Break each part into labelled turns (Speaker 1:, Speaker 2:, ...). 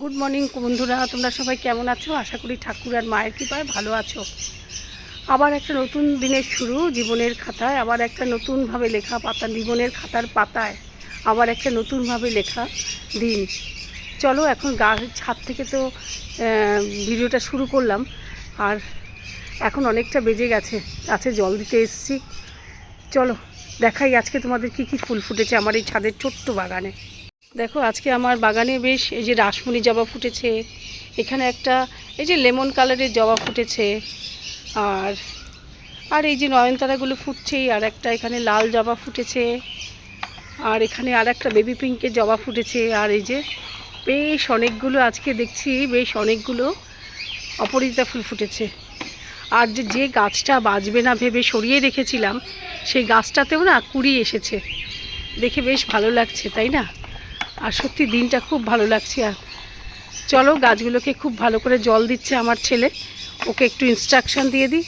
Speaker 1: Good morning বন্ধুরা। তোমরা সবাই কেমন আছো? আশা করি ঠাকুর আর মায়ের কৃপায় ভালো আছো। আবার একটা নতুন দিনের শুরু, জীবনের খাতায়। আবার একটা নতুনভাবে লেখা পাতা, জীবনের খাতার পাতায়। আবার একটা নতুনভাবে লেখা দিন। চলো, এখন গা ছাদ থেকে তো ভিডিওটা শুরু করলাম। আর এখন অনেকটা বেজে গেছে। গাছে জল দিতে এসেছি। চলো, দেখাই আজকে তোমাদের কি কি ফুল ফুটেছে আমার এই ছাদের ছোট্ট বাগানে। দেখো, আজকে আমার বাগানে বেশ এই যে রাসমণি জবা ফুটেছে, এখানে একটা এই যে লেমন কালারের জবা ফুটেছে, আর আর এই যে নয়নতারাগুলো ফুটছেই, আর একটা এখানে লাল জবা ফুটেছে, আর এখানে আর একটা বেবি পিঙ্কের জবা ফুটেছে, আর এই যে বেশ অনেকগুলো আজকে দেখছি, বেশ অনেকগুলো অপরাজিতা ফুল ফুটেছে। আর যে যে গাছটা বাঁচবে না ভেবে সরিয়ে রেখেছিলাম, সেই গাছটাতেও না কুড়ি এসেছে। দেখে বেশ ভালো লাগছে, তাই না? আর সত্যি দিনটা খুব ভালো লাগছে। আর চলো গাছগুলোকে খুব ভালো করে জল দিচ্ছে আমার ছেলে। ওকে একটু ইনস্ট্রাকশন দিয়ে দিই।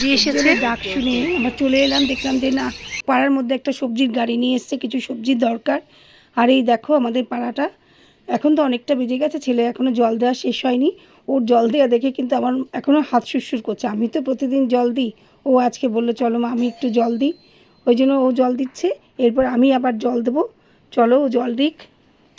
Speaker 1: জি এসেছে। ডাক শুনে আমরা চলে এলাম, দেখলাম যে না, পাড়ার মধ্যে একটা সবজির গাড়ি নিয়ে এসছে, কিছু সবজির দরকার। আর এই দেখো আমাদের পাড়াটা। এখন তো অনেকটা বেজে গেছে, ছেলে এখনও জল দেওয়া শেষ হয়নি। ওর জল দেওয়া দেখে কিন্তু আমার এখনও হাত সুরসুর করছে। আমি তো প্রতিদিন জল দিই। ও আজকে বলল, চলো মা, আমি একটু জল দিই। ওই জন্য ও জল দিচ্ছে। এরপর আমি আবার জল দেবো। চলো ও জল দিক।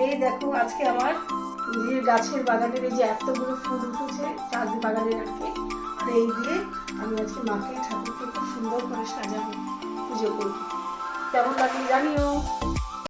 Speaker 1: এই দেখো আজকে আমার নিজের গাছের বাগানের এই যে এতগুলো ফুল উঠেছে চার বাগানে রাখে আর এই দিয়ে আমি আজকে মাকে ঠাকুরকে খুব সুন্দর করে সাজাবো, পুজো করব। কেমন লাগে জানিও?